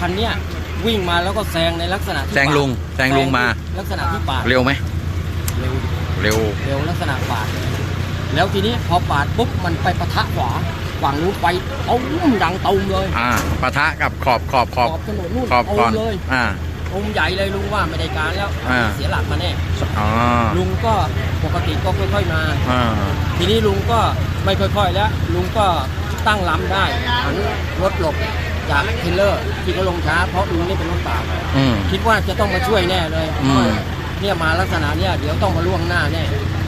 คันเนี้ยวิ่งมาแล้วก็แซงในลักษณะที่แซงลุงปดแซงลุงมา ลักษณะที่ปาดเร็วไหมเร็วเร็ว เร็วลักษณะปาด แล้วทีนี้พอปาดปุ๊บมันไปปะทะขวาฝั่งนู้นไปเอาดังตูมเลยอ่าปะทะกับขอบขอบขอบถนนนู่นขอบตูก่อมนเลยอ่าตูมใหญ่เลยลุงว่าไม่ได้การแล้วอ่า เสียหลักมาแน่อ๋อลุงก็ปกติก็ค่อยๆมา อ่าทีนี้ลุงก็ไม่ค่อยๆแล้ว ลุงก็ตั้งลำได้หันรถหลบ จากเทรลเลอร์ที่เขาลงช้าเพราะลุงนี่เป็นรถเปล่าอืม คิดว่าจะต้องมาช่วยแน่เลยอืม เนี่ยมาลักษณะเนี่ยเดี๋ยวต้องมาล่วงหน้าแน่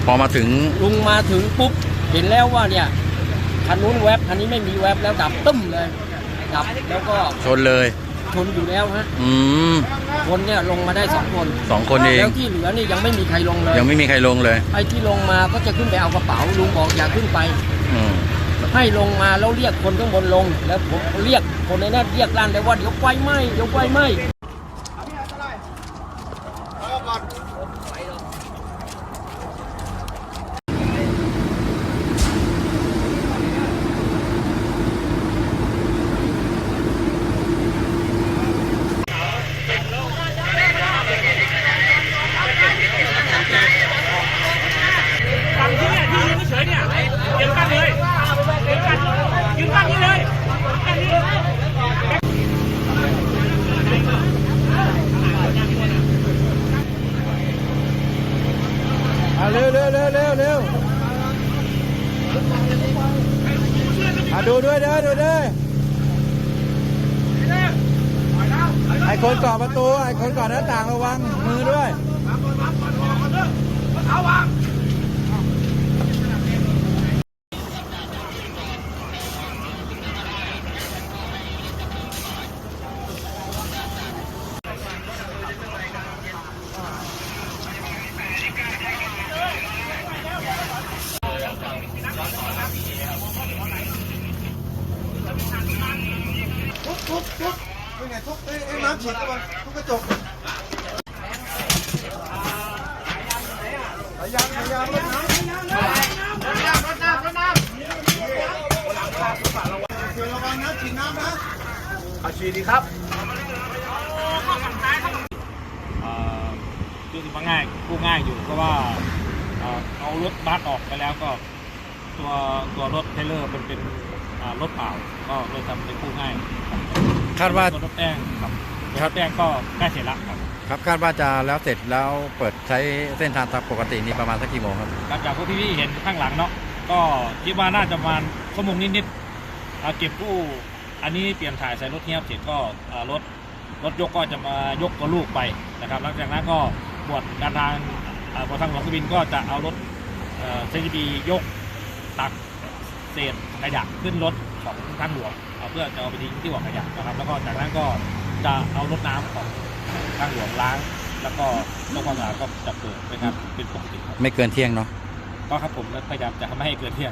พอมาถึง ลุงมาถึงปุ๊บเห็นแล้วว่าเนี่ยคันนู้นแวบคันนี้ไม่มีแวบแล้วดับตึ้มเลยดับแล้วก็ชนเลย ชนอยู่แล้วฮะอืมคนเนี่ยลงมาได้สองคนสองคนเอง แล้วที่เหลือนี่ยังไม่มีใครลงเลยยังไม่มีใครลงเลย ไอ้ที่ลงมาก็จะขึ้นไปเอากระเป๋าลุงบอกอย่าขึ้นไป อืม ให้ลงมาแล้วเรียกคนข้างบนลง แล้วผมเรียกคนในนั้นเรียกลั่นเลยว่าเดี๋ยวไฟไหม้เดี๋ยวไฟไหม้ ฝั่งที่เนี่ยที่ยืนเฉยๆเนี่ยยืนกันเลยยืนกันยืนกันนี่เลยกันนี่ อะ เร็วเร็วเร็วเร็วเร็วอะดูด้วยเด้อดูด้วยไอ้คนก่อประตูไอ้คนก่อหน้าต่างระวังมือด้วย ทุบทุบเป็นไงทุบเอ้ยเอ้น้ำฉีดเข้ามาทุบกระจกพยายามพยายามรดน้ำรดน้ำรดน้ำรดน้ำระวังนะฉีดน้ำนะอาชีดดีครับคือสิมาง่ายกู้ง่ายอยู่เพราะว่าเอารถบัสออกไปแล้วก็ ตัวตัวรถเทเลอร์มันเป็น อ่ารถเปล่าก็เลยทำเป็นกู้ง่ายคาดว่าตัวรถแป้งครับตัวครัรบถแป้งก็ใกล้เสร็จแล้วครับครับคาดว่าจะแล้วเสร็จแล้วเปิดใช้เส้นทางตามปกตินี่ประมาณสักกี่โมงครับ หลังจากพวกพี่ๆเห็นข้างหลังเนาะก็คิดว่าน่าจะประมาณชั่วโมงนิดๆเอาเก็บกู้อันนี้เปลี่ยนถ่ายใส่รถเทียบเสร็จก็อ่ารถรถยกก็จะมายกตัวลูกไปนะครับหลังจากนั้นก็บวชการทางอ่าบวชทางหลวงกบินก็จะเอารถเซนจีบียกตักเศษขยะขึ้นรถของทางหลวงเอาเพื่อจะเอาไปทิ้งที่บ่อขยะนะครับ แล้วก็จากนั้นก็จะเอารถน้ำของทางหลวงล้าง แล้วก็เจ้าความสะอาดก็จะเปิดเป็นครับเป็นปกติครับไม่เกินเที่ยงเนาะก็ครับผมพยายามจะไม่ให้เกินเที่ยง